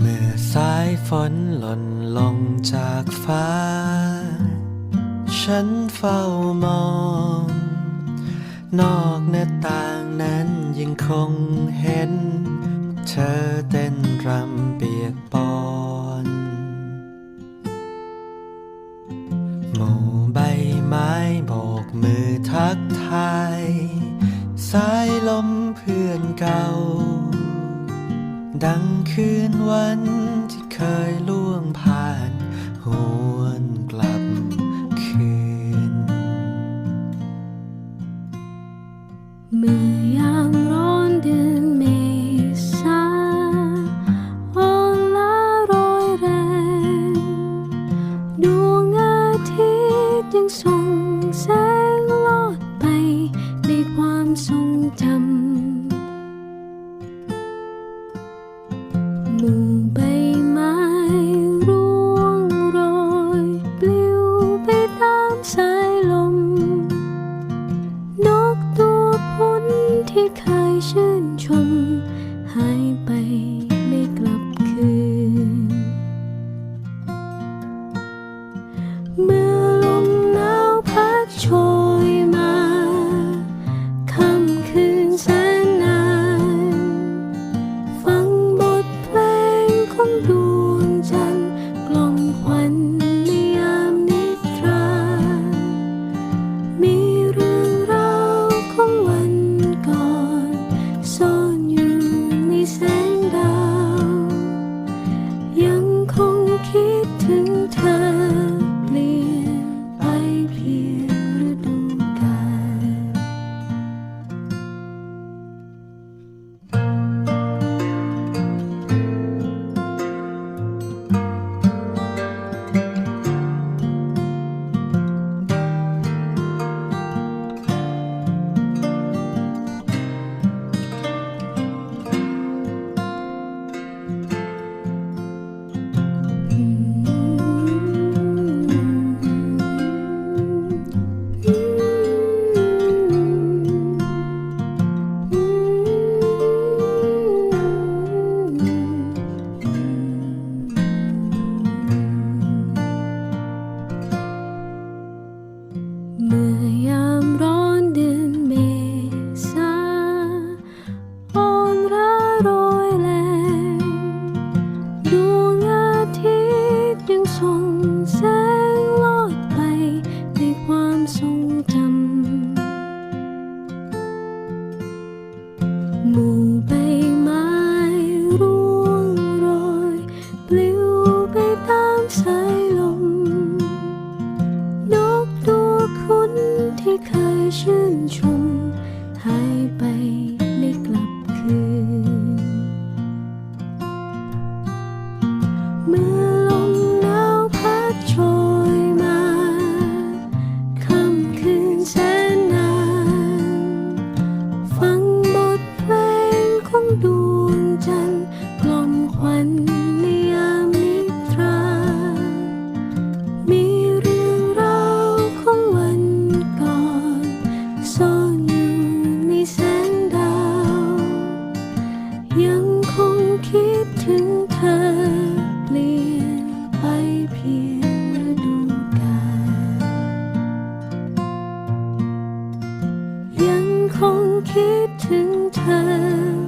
เมื่อสายฝนหล่นลงจากฟ้า ฉันเฝ้ามอง นอกหน้าต่างนั้นยังคงเห็น เธอเต้นรำเปียกปอนหมู่ใบไม้โบกมือทักทาย สายลมเพื่อนเก่า ดัง คืนวันที่เคยล่วงผ่านหวนกลับคืนเมื่อ คิดถึงเธอ